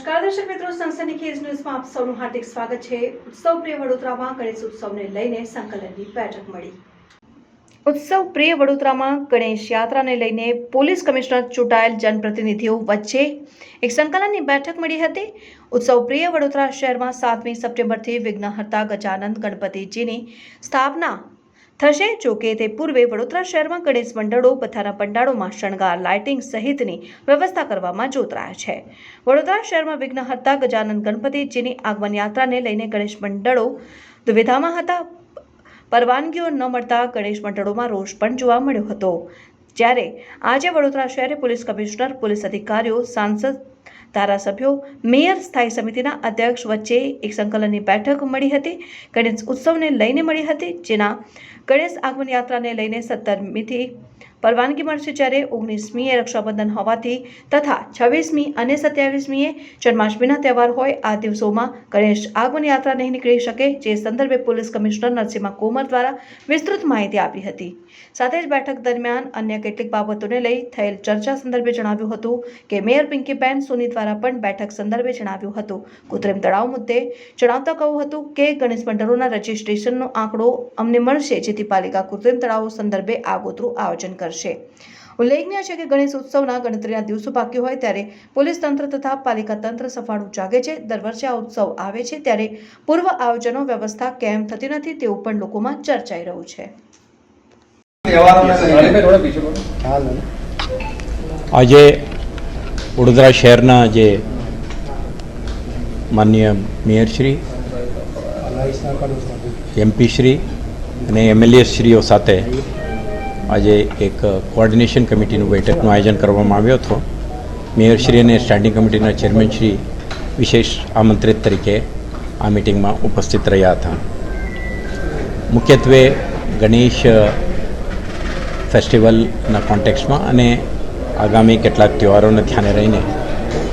નમસ્કાર, દર્શક મિત્રો સંસદની ખેજ ન્યૂઝમાં આપ સૌનું હાર્દિક સ્વાગત છે. ઉત્સવ પ્રિય વડોદરામાં ગણેશ ઉત્સવને લઈને સંકલનની બેઠક મળી. ઉત્સવ પ્રિય વડોદરામાં ગણેશ યાત્રાને લઈને પોલીસ કમિશનર ચૂંટાયેલ જનપ્રતિનિધિઓ વચ્ચે એક સંકલનની બેઠક મળી હતી. ઉત્સવ પ્રિય વડોદરા શહેરમાં સાતમી સપ્ટેમ્બરથી વિઘ્નહર્તા ગજાનંદ ગણપતિજીની સ્થાપના થશે? જો કે તે પૂર્વે વડોદરા શહેરમાં ગણેશ મંડળો બધાના પંડાળોમાં શણગાર, લાઇટિંગ સહિતની વ્યવસ્થા કરવામાં જોતરાયા છે. વડોદરા શહેરમાં વિઘ્નહર્તા ગજાનંદ ગણપતિજીની આગમન યાત્રાને લઈને ગણેશ મંડળો દુવિધામાં હતા. પરવાનગીઓ ન મળતા ગણેશ મંડળોમાં રોષ પણ જોવા મળ્યો હતો. જ્યારે આજે વડોદરા શહેરે પોલીસ કમિશનર, પોલીસ અધિકારીઓ, સાંસદ ધારાસભ્યો, મેયર સ્થાયી સમિતિના અધ્યક્ષ વચ્ચે એક સંકલનની બેઠક મળી હતી. ગણેશ ઉત્સવને લઈને મળી હતી, જેના ગણેશ આગમન યાત્રાને લઈને સત્તરમીથી પરવાનગી મળશે જ્યારે ઓગણીસમીએ રક્ષાબંધન હોવાથી તથા છવ્વીસમી અને સત્યાવીસમીએ જન્માષ્ટમીના તહેવાર હોય આ દિવસોમાં ગણેશ આગમન યાત્રા નહીં નીકળી શકે, જે સંદર્ભે પોલીસ કમિશનર નરસિંહા કોમર દ્વારા વિસ્તૃત માહિતી આપી હતી. સાથે જ બેઠક દરમિયાન અન્ય કેટલીક બાબતોને લઈ થયેલ ચર્ચા સંદર્ભે જણાવ્યું હતું કે મેયર પિંકીબેન સોની દ્વારા પણ બેઠક સંદર્ભે જણાવ્યું હતું. કૃત્રિમ તળાવ મુદ્દે જણાવતા કહ્યું હતું કે ગણેશ મંડળોના રજીસ્ટ્રેશનનો આંકડો અમને મળશે, જેથી પાલિકા કૃત્રિમ તળાવો સંદર્ભે આગોતરું આયોજન કરશે. ઉલ્લેખનીય છે કે ગણેશ ઉત્સવના ગણતરીના દિવસો બાકી હોય ત્યારે પોલીસ તંત્ર તથા પાલિકા તંત્ર સફાળું જાગે છે. દર વર્ષે આ ઉત્સવ આવે છે ત્યારે પૂર્વ આયોજનો વ્યવસ્થા કેમ થતી નથી તેવું પણ લોકોમાં ચર્ચાઈ રહ્યું છે. આજે વડોદરા શહેરના જે માનનીય મેયરશ્રી એમપીશ્રી અને એમએલએશ્રીઓ સાથે આજે એક કોઓર્ડિનેશન કમિટીનું બેઠકનું આયોજન કરવામાં આવ્યો હતો. મેયરશ્રી અને સ્ટેન્ડિંગ કમિટીના ચેરમેનશ્રી વિશેષ આમંત્રિત તરીકે આ મિટિંગમાં ઉપસ્થિત રહ્યા હતા. મુખ્યત્વે ગણેશ ફેસ્ટિવલના કોન્ટેક્સમાં અને આગામી કેટલાક તહેવારોને ધ્યાને રહીને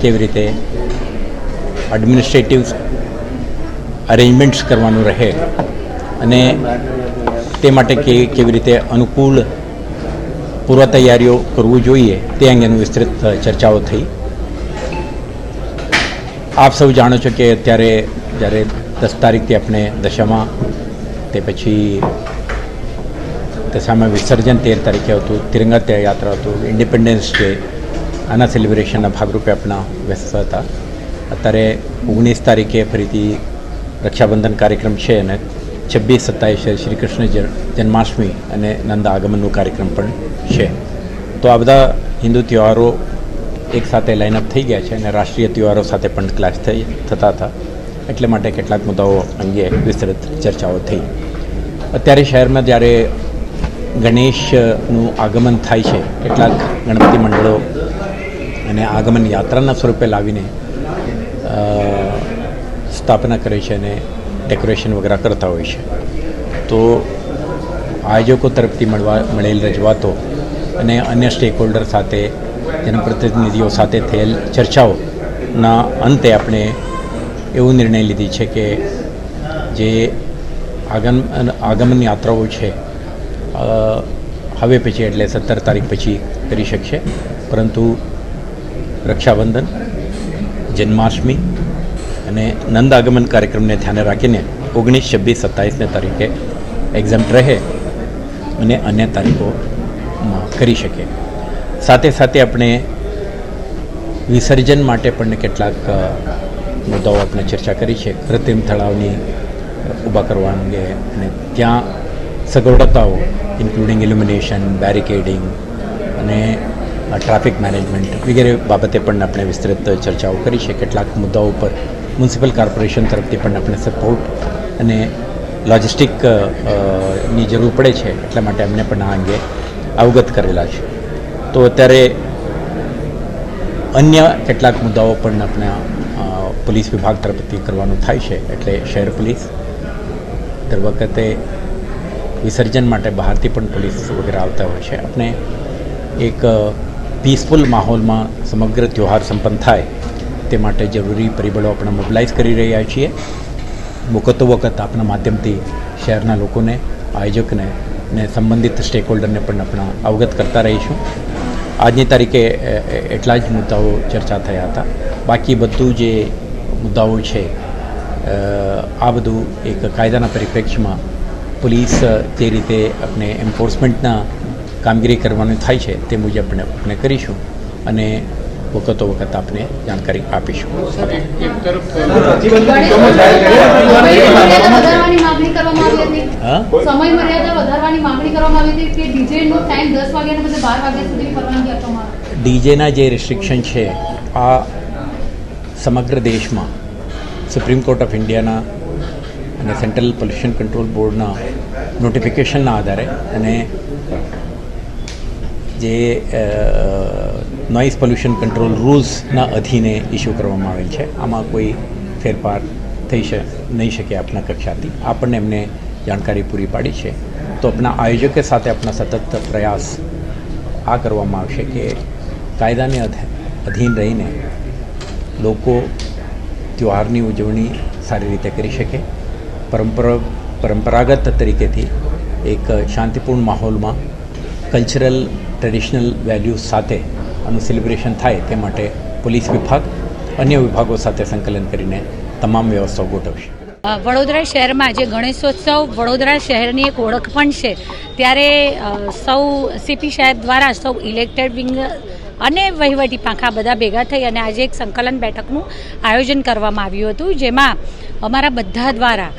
કેવી રીતે એડમિનિસ્ટ્રેટિવ અરેન્જમેન્ટ્સ કરવાનું રહે અને તે માટે કે, કેવી રીતે અનુકૂળ પૂર્વ તૈયારીઓ કરવું જોઈએ તે અંગેનું વિસ્તૃત ચર્ચાઓ થઈ. આપ સૌ જાણો છો કે અત્યારે જ્યારે દસ તારીખથી આપણે દશામાં, તે પછી દશામાં વિસર્જન તેર તારીખે હતું, તિરંગા યાત્રા હતું, ઇન્ડિપેન્ડન્સ ડે, આના સેલિબ્રેશનના ભાગરૂપે આપણા વ્યસ્ત હતા. અત્યારે ઓગણીસ તારીખે ફરીથી રક્ષાબંધન કાર્યક્રમ છે અને છવ્વીસ સત્તાવીસે શ્રી કૃષ્ણ જન્માષ્ટમી અને નંદ આગમનનો કાર્યક્રમ પણ છે. તો આ બધા હિન્દુ તહેવારો એક સાથે લાઇનઅપ થઈ ગયા છે અને રાષ્ટ્રીય તહેવારો સાથે પણ ક્લાસ થઈ, થતા હતા. એટલે માટે કેટલાક મુદ્દાઓ અંગે વિસ્તૃત ચર્ચાઓ થઈ. અત્યારે શહેરમાં જ્યારે ગણેશનું આગમન થાય છે, કેટલાક ગણપતિ મંડળો અને આગમન યાત્રાના સ્વરૂપે લાવીને સ્થાપના કરે છે અને ડેકોરેશન વગેરે કરતા હોય છે. તો આયોજકો તરફથી મળવા, મળેલ રજૂઆતો અને અન્ય સ્ટેક હોલ્ડર સાથે, જનપ્રતિનિધિઓ સાથે થયેલ ચર્ચાઓના અંતે આપણે એવું નિર્ણય લીધી છે કે જે આગમ, આગમન યાત્રાઓ છે હવે પછી એટલે સત્તર તારીખ પછી કરી શકશે. પરંતુ રક્ષાબંધન, જન્માષ્ટમી અને નંદ આગમન કાર્યક્રમને ધ્યાને રાખીને ઓગણીસ, છવ્વીસ, સત્તાવીસને તારીખે એક્ઝામ રહે અને અન્ય તારીખોમાં કરી શકે. સાથે સાથે આપણે વિસર્જન માટે પણ કેટલાક મુદ્દાઓ આપણે ચર્ચા કરી છે. કૃત્રિમ તળાવની ઊભા કરવા અંગે અને ત્યાં સગવડતાઓ ઇન્ક્લુડિંગ ઇલ્યુમિનેશન બેરિકેડિંગ અને ટ્રાફિક મેનેજમેન્ટ વગેરે બાબતે પણ આપણે વિસ્તૃત ચર્ચાઓ કરી છે. કેટલાક મુદ્દાઓ પર મ્યુનિસિપલ કોર્પોરેશન તરફથી પણ આપણે સપોર્ટ અને લોજિસ્ટિકની જરૂર પડે છે, એટલા માટે અમને પણ આ અંગે અવગત કરેલા છે. તો અત્યારે અન્ય કેટલાક મુદ્દાઓ પણ આપણે પોલીસ વિભાગ તરફથી કરવાનું થાય છે, એટલે શહેર પોલીસ દર વખતે વિસર્જન માટે બહારથી પણ પોલીસ વગેરે આવતા હોય છે. આપણે એક પીસફુલ માહોલમાં સમગ્ર ત્યોહાર સંપન્ન થાય તે માટે જરૂરી પરિબળો આપણે મોબિલાઇઝ કરી રહ્યા છીએ. વખતો વખત આપણા માધ્યમથી શહેરના લોકોને, આયોજકને ને સંબંધિત સ્ટેક હોલ્ડરને પણ આપણે અવગત કરતા રહીશું. આજની તારીખે એટલા જ મુદ્દાઓ ચર્ચા થયા હતા. બાકી બધું જે મુદ્દાઓ છે આ બધું એક કાયદાના પરિપ્રેક્ષ્યમાં પોલીસ જે રીતે આપણે એન્ફોર્સમેન્ટના કામગીરી કરવાનું થાય છે તે મુજબ આપણે આપણે કરીશું. અને વખતો વખત આપને જાણકારી આપીશું. ડીજેના જે રિસ્ટ્રિક્શન છે, આ સમગ્ર દેશમાં સુપ્રીમ કોર્ટ ઓફ ઇન્ડિયાના અને સેન્ટ્રલ પોલ્યુશન કંટ્રોલ બોર્ડના નોટિફિકેશનના આધારે અને જે નોઇઝ પોલ્યુશન કંટ્રોલ રૂલ્સના અધીને ઇસ્યુ કરવામાં આવેલ છે. આમાં કોઈ ફેરફાર થઈ શકે નહીં શકે આપણા કક્ષાથી. આપણને એમને જાણકારી પૂરી પાડી છે. તો આપણા આયોજકે સાથે આપણા સતત પ્રયાસ આ કરવામાં આવશે કે કાયદાને અધીન રહીને લોકો તહેવારની ઉજવણી સારી રીતે કરી શકે. પરંપરા, પરંપરાગત તરીકેથી એક શાંતિપૂર્ણ માહોલમાં કલ્ચરલ ટ્રેડિશનલ વેલ્યુઝ સાથે આનું સેલિબ્રેશન થાય તે માટે પોલીસ વિભાગ અન્ય વિભાગો સાથે સંકલન કરીને તમામ વ્યવસ્થાઓ ગોઠવશે. વડોદરા શહેરમાં જે ગણેશોત્સવ. વડોદરા શહેરની એક ઓળખ પણ છે. ત્યારે સૌ સીપી સાહેબ દ્વારા સૌ ઇલેક્ટેડ વિંગ અને વહીવટી પાંખા બધા ભેગા થઈ અને આજે એક સંકલન બેઠકનું આયોજન કરવામાં આવ્યું હતું, જેમાં અમારા બધા દ્વારા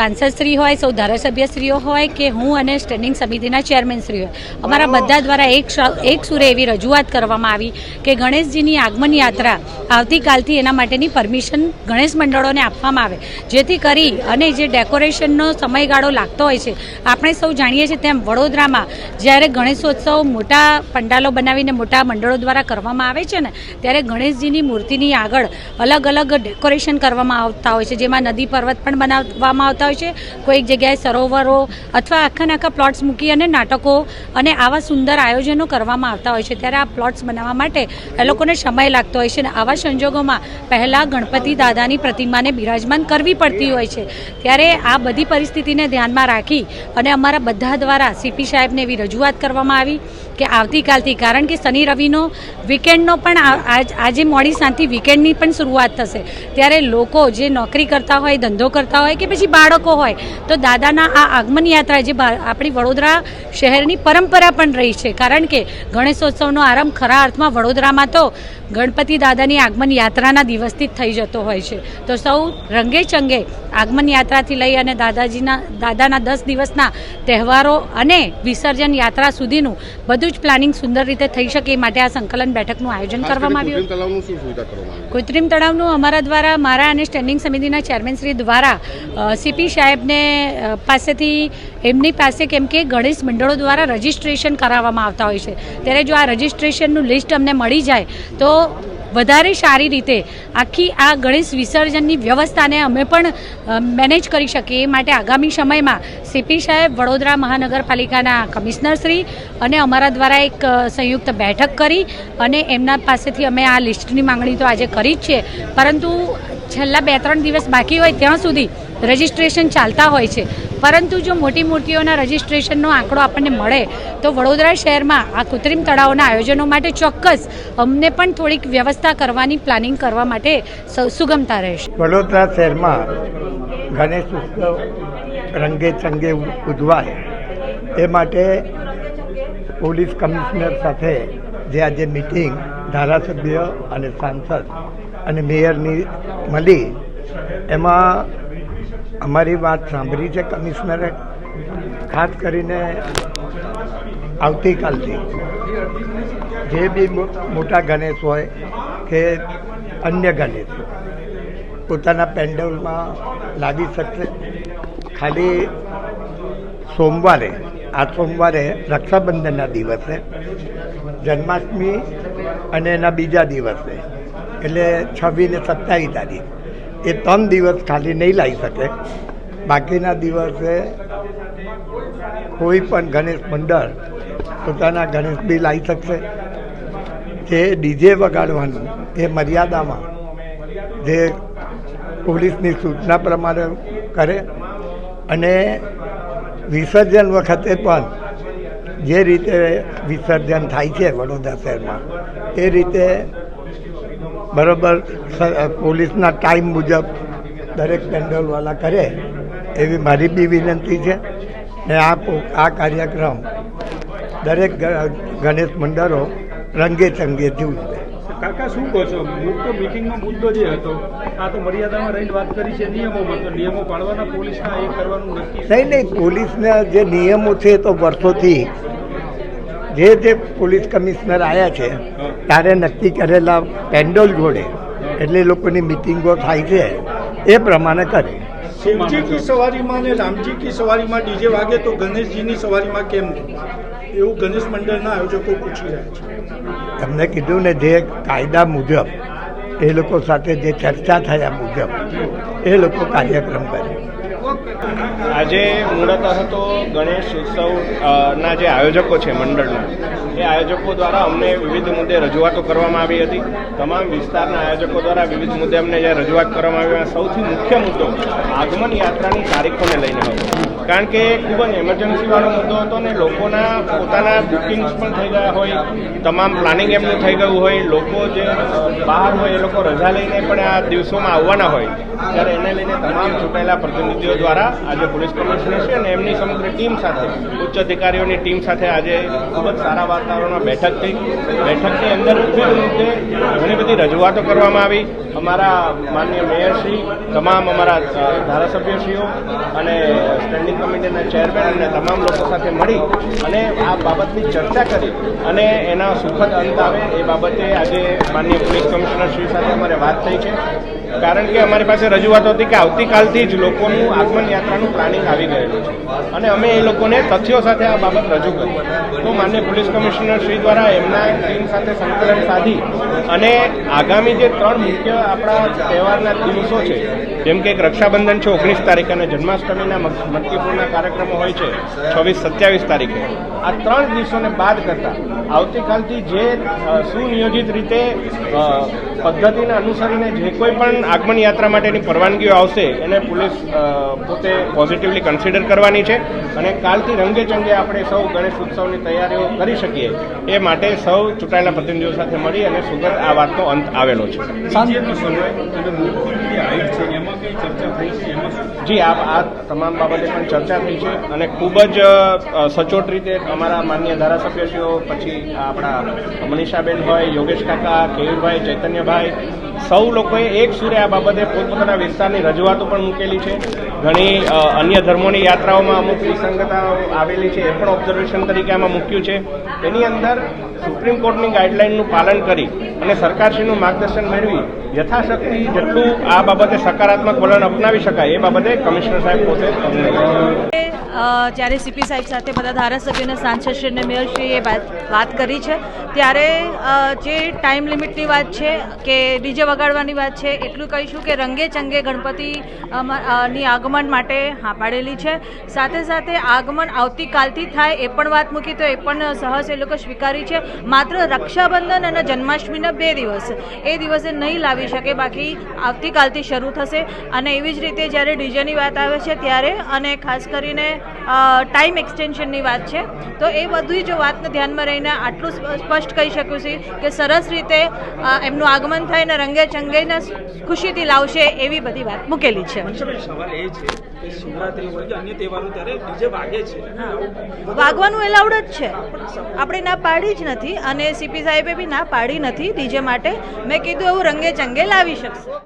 સાંસદશ્રી હોય, સૌ ધારાસભ્યશ્રીઓ હોય કે હું અને સ્ટેન્ડિંગ સમિતિના ચેરમેનશ્રી હોય. અમારા બધા દ્વારા એક એક સુરે એવી રજૂઆત કરવામાં આવી કે ગણેશજીની આગમન યાત્રા આવતીકાલથી એના માટેની પરમિશન ગણેશ મંડળોને આપવામાં આવે. જેથી કરી અને જે ડેકોરેશનનો સમયગાળો લાગતો હોય છે, આપણે સૌ જાણીએ છીએ તેમ વડોદરામાં જ્યારે ગણેશોત્સવ મોટા પંડાલો બનાવીને મોટા મંડળો દ્વારા કરવામાં આવે છે ને, ત્યારે ગણેશજીની મૂર્તિની આગળ અલગ અલગ ડેકોરેશન કરવામાં આવતા હોય છે. જેમાં નદી પર્વત પણ બનાવવામાં આવતા હોય છે. કોઈક જગ્યાએ સરોવરો અથવા આખાને આખા પ્લોટ્સ મૂકી અને નાટકો અને આવા સુંદર આયોજનો કરવામાં આવતા હોય છે. ત્યારે આ પ્લોટ્સ બનાવવા માટે એ લોકોને સમય લાગતો હોય છે અને આવા સંજોગોમાં પહેલાં ગણપતિ દાદાની પ્રતિમાને બિરાજમાન કરવી પડતી હોય છે. ત્યારે આ બધી પરિસ્થિતિને ધ્યાનમાં રાખી અને અમારા બધા દ્વારા સીપી સાહેબને એવી રજૂઆત કરવામાં આવી. કે આવતીકાલથી, કારણ કે શનિ રવિનો વીકેન્ડનો પણ આજ- મોડી સાંજથી વીકેન્ડની પણ શરૂઆત થશે. ત્યારે લોકો જે નોકરી કરતા હોય, ધંધો કરતા હોય કે પછી બાળકો હોય, તો દાદાના આ આગમન યાત્રા જે આપણી વડોદરા શહેરની પરંપરા પણ રહી છે. કારણ કે ગણેશોત્સવનો આરંભ ખરા અર્થમાં વડોદરામાં તો ગણપતિ દાદાની આગમન યાત્રાના દિવસથી જ થઈ જતો હોય છે. તો સૌ રંગે ચંગે આગમન યાત્રાથી લઈ અને દાદાજીના દાદાના દસ દિવસના તહેવારો અને વિસર્જન યાત્રા સુધીનું બધું જ પ્લાનિંગ સુંદર રીતે થઈ શકે એ માટે આ સંકલન બેઠકનું આયોજન કરવામાં આવ્યું. કૃત્રિમ તળાવનું અમારા દ્વારા મારા અને સ્ટેન્ડિંગ સમિતિના ચેરમેનશ્રી દ્વારા સીપી સાહેબને પાસેથી એમની પાસે કેમ કે ગણેશ મંડળો દ્વારા રજિસ્ટ્રેશન કરાવવામાં આવતા હોય છે. ત્યારે જો આ રજિસ્ટ્રેશનનું લિસ્ટ અમને મળી જાય, તો વધારે સારી રીતે આખી આ ગણેશ વિસર્જનની વ્યવસ્થાને અમે પણ મેનેજ કરી શકીએ. એ માટે આગામી સમયમાં સીપી સાહેબ, વડોદરા મહાનગરપાલિકાના કમિશનરશ્રી અને અમારા દ્વારા એક સંયુક્ત બેઠક કરી અને એમના પાસેથી અમે આ લિસ્ટની માંગણી તો આજે કરી જ છે. પરંતુ છેલ્લા બે ત્રણ દિવસ બાકી હોય ત્યાં સુધી રજિસ્ટ્રેશન ચાલતા હોય છે. પરંતુ જો મોટી મૂર્તિઓના રજિસ્ટ્રેશનનો આંકડો આપણને મળે, તો વડોદરા શહેરમાં આ કૃત્રિમ તળાવના આયોજનો માટે ચોક્કસ અમને પણ થોડીક વ્યવસ્થા કરવાની, પ્લાનિંગ કરવા માટે સુગમતા રહેશે. વડોદરા શહેરમાં ગણેશ ઉત્સવ રંગે ચંગે ઉજવાય. એ માટે પોલીસ કમિશનર સાથે જે આજે મિટિંગ ધારાસભ્ય અને સાંસદ અને મેયરની મળી, એમાં અમારી વાત સાંભળી છે કમિશનરે, ખાસ કરીને આવતીકાલથી. જે બી મોટા ગણેશ હોય કે અન્ય ગણેશ, પોતાના પેન્ડલમાં લાવી શકશે. ખાલી સોમવારે, આ સોમવારે રક્ષાબંધનના દિવસે, જન્માષ્ટમી અને એના બીજા દિવસે, એટલે છવ્વીસ ને સત્તાવીસ તારીખ. એ ત્રણ દિવસ ખાલી નહીં લાવી શકે. બાકીના દિવસે કોઈ પણ ગણેશ મંડળ પોતાના ગણેશ બી લાવી શકશે. જે ડીજે વગાડવાનું એ મર્યાદામાં જે પોલીસની સૂચના પ્રમાણે કરે અને વિસર્જન વખતે પણ જે રીતે વિસર્જન થાય છે વડોદરા શહેરમાં, એ રીતે બરાબર પોલીસના ટાઈમ મુજબ દરેક પેન્ડલવાળા કરે એવી મારી બી વિનંતી છે. ને આ આ કાર્યક્રમ દરેક ગણેશ મંડળો રંગે ચંગે ઉજવે કાકા શું કહો છો? મુદ્દો મિટિંગમાં મુદ્દો જે હતો આ તો મર્યાદામાં રહીને વાત કરી છે નિયમોમાં તો નિયમો પાડવાના પોલીસના એ કરવાનું નક્કી નહીં નહીં પોલીસના જે નિયમો છે તો વર્ષોથી જે જે પોલીસ કમિશનર આવ્યા છે ત્યારે નક્કી કરેલા પેન્ડોલ જોડે એટલે લોકોની મિટિંગો થાય છે એ પ્રમાણે કરે. શિવજી કી સવારીમાં અને રામજી કી સવારીમાં ડીજે વાગે તો ગણેશજીની સવારીમાં કેમ? એવું ગણેશ મંડળના આયોજકો પૂછી રહ્યા છે. તમને કીધું ને જે કાયદા મુજબ એ લોકો સાથે જે ચર્ચા થયા મુજબ એ લોકો કાર્યક્રમ કરે. આજે મૂળતઃ તો ગણેશ ઉત્સવ ના જે આયોજકો છે મંડળના, એ આયોજકો દ્વારા અમને વિવિધ મુદ્દે રજૂઆતો કરવામાં આવી હતી. તમામ વિસ્તારના આયોજકો દ્વારા વિવિધ મુદ્દે અમને જે રજૂઆત કરવામાં આવી સૌથી મુખ્ય મુદ્દો આગમન યાત્રાની તારીખોને લઈને હતો. કારણ કે ખૂબ જ એમરજન્સીવાળો મુદ્દો હતો ને લોકોના પોતાના બુકિંગ્સ પણ થઈ ગયા હોય, તમામ પ્લાનિંગ એમનું થઈ ગયું હોય, લોકો જે બહાર હોય એ લોકો રજા લઈને પણ આ દિવસોમાં આવવાના હોય, ત્યારે એને લઈને તમામ ચૂંટાયેલા પ્રતિનિધિઓ દ્વારા આજે પોલીસ કમિશનર છે અને એમની સમગ્ર ટીમ સાથે, ઉચ્ચ અધિકારીઓની ટીમ સાથે આજે ખૂબ જ સારા વાતાવરણમાં બેઠક થઈ. બેઠકની અંદર મુદ્દે ઘણી બધી રજૂઆતો કરવામાં આવી. અમારા માન્ય મેયરશ્રી તમામ અમારા ધારાસભ્યશ્રીઓ અને સ્ટેન્ડિંગ કમિટીના ચેરમેન અને તમામ લોકો સાથે મળી અને આ બાબતની ચર્ચા કરી અને એના સુખદ અંત આવે એ બાબતે આજે માનનીય પોલીસ કમિશનર શ્રી સાથે અમારે વાત થઈ છે. કારણ કે અમારી પાસે રજૂઆત હતી કે આવતીકાલથી જ લોકોનું આગમન યાત્રાનું પ્લાનિંગ આવી ગયેલું છે. અને અમે એ લોકોને તથ્યો સાથે આ બાબત રજૂ કરી. તો માન્ય પોલીસ કમિશનર શ્રી દ્વારા એમના ટીમ સાથે સંકલન સાધી અને આગામી જે ત્રણ મુખ્ય આપણા તહેવારના દિવસો છે, જેમ કે એક રક્ષાબંધન છે, ઓગણીસ તારીખે અને જન્માષ્ટમીના મક- કાર્યક્રમો હોય છે, છવ્વીસ સત્યાવીસ તારીખે. આ ત્રણ દિવસોને બાદ કરતા આવતીકાલથી જે સુનિયોજિત રીતે પદ્ધતિને અનુસરીને જે કોઈ પણ આગમન યાત્રા માટેની પરવાનગીઓ આવશે એને પોલીસ પોતે પોઝિટિવલી કન્સિડર કરવાની છે. અને કાલથી રંગે ચંગે આપણે સૌ ગણેશ ઉત્સવની તૈયારીઓ કરી શકીએ એ માટે સૌ ચૂંટાયેલા પ્રતિનિધિઓ સાથે મળી અને સુગત આ વાતનો અંત આવેલો છે. જી આ આ તમામ બાબતે પણ ચર્ચા થઈ છે અને ખૂબ જ સચોટ રીતે અમારા માન્ય ધારાસભ્યશ્રીઓ પછી આપણા મનીષાબેન હોય યોગેશ કાકા કેયુરભાઈ ચૈતન્યભાઈ સૌ લોકોએ એક સુરે આ બાબતે પોતપોતાના વિસ્તારની રજૂઆતો પણ મૂકેલી છે. ઘણી અન્ય ધર્મોની યાત્રાઓમાં અમુક વિસંગતાઓ આવેલી છે, એ પણ ઓબ્ઝર્વેશન તરીકે આમાં મૂક્યું છે. એની અંદર સુપ્રીમ કોર્ટની ગાઈડલાઇનનું પાલન કરી અને સરકારશ્રીનું માર્ગદર્શન મેળવી યથાશક્તિ જેટલું આ બાબતે સકારાત્મક વલણ અપનાવી શકાય એ બાબતે કમિશનર સાહેબ પોતે જ્યારે સીપી સાહેબ સાથે બધા ધારાસભ્યોને સાંસદશ્રી અને મેયરશ્રીએ વાત કરી છે, ત્યારે જે ટાઈમ લિમિટની વાત છે કે ડીજે વગાડવાની વાત છે, એટલું કહીશું કે રંગે ચંગે ગણપતિ ની આગમન માટે હા પાડેલી છે. સાથે સાથે આગમન આવતીકાલથી થાય એ પણ વાત મૂકી તો એ પણ સહસ એ લોકો સ્વીકારી છે. માત્ર રક્ષાબંધન અને જન્માષ્ટમીના બે દિવસ. એ દિવસે નહીં લાવી શકે, બાકી આવતીકાલથી શરૂ થશે. અને એવી જ રીતે જ્યારે ડીજેની વાત આવે છે, ત્યારે અને ખાસ કરીને ટાઈમ એક્સટેન્શનની વાત છે. તો એ બધી જો વાતને ધ્યાનમાં રહીને આટલું સ્પષ્ટ કહી શકું છું કે સરસ રીતે એમનું આગમન થાય ને રંગે ચંગેને ખુશીથી લાવશે એવી બધી વાત મૂકેલી છે. વાગવાનું એલાઉડ જ છે. આપણે ના પાડી જ નથી અને સીપી સાહેબે બી ના પાડી નથી ડીજે માટે. મેં કીધું એવું રંગે ચંગે લાવી શકશે.